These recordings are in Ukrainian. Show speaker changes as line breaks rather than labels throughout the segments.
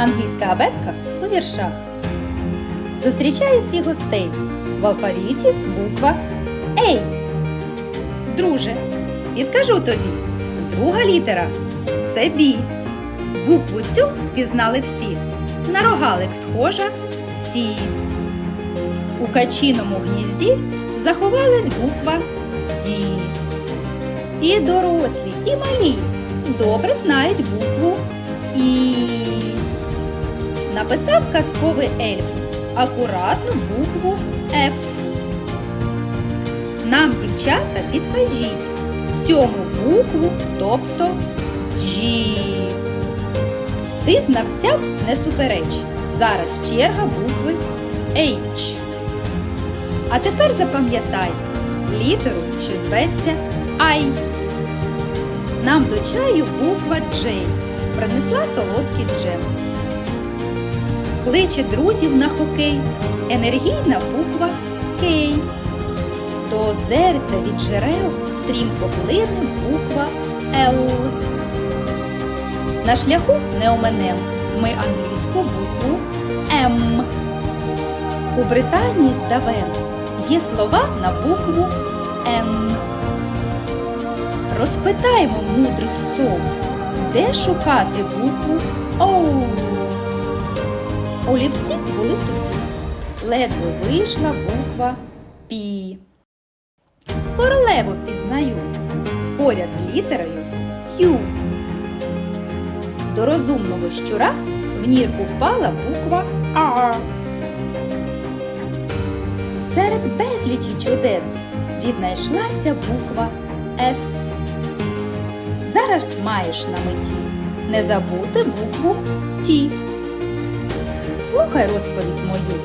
Англійська абетка у віршах. Зустрічає всіх гостей. В алфавіті буква Ей. Друже, підкажу тобі. Друга літера це Бі. Букву цю впізнали всі. На рогалик схожа Сі. У качиному гнізді заховалась буква Ді. І дорослі, і малі добре знають букву І. Написав казковий ельф акуратну букву Ф. Нам, дівчата, підкажіть сьому букву, тобто G. Ти знавцям не супереч. Зараз черга букви H. А тепер запам'ятай літеру, що зветься I. Нам до чаю буква J принесла солодкий джем. Кличе друзів на хокей, енергійна буква К. До озерця від джерел стрімко плине буква Л. На шляху не оминем ми англійську букву М. У Британії здавен є слова на букву Н. Розпитаймо мудрих сов, де шукати букву О. Олівці були тут. Ледве вийшла буква Пі. Королеву пізнаю поряд з літерою Ю. До розумного щура в нірку впала буква А. Серед безлічі чудес віднайшлася буква С. Зараз маєш на меті не забути букву Ті. Слухай розповідь мою.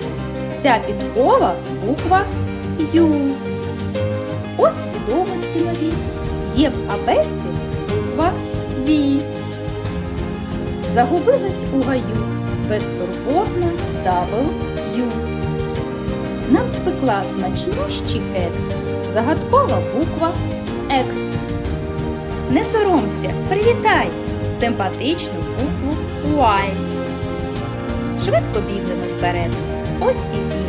Ця підкова буква Ю. Ось відомості нові. Є в абеці буква Ві. Загубилась у гаю безтурботна дабл Ю. Нам спекла смачнющий кекс, загадкова буква Екс. Не соромся, привітай симпатичну букву Y. Швидко бігли вперед. Ось і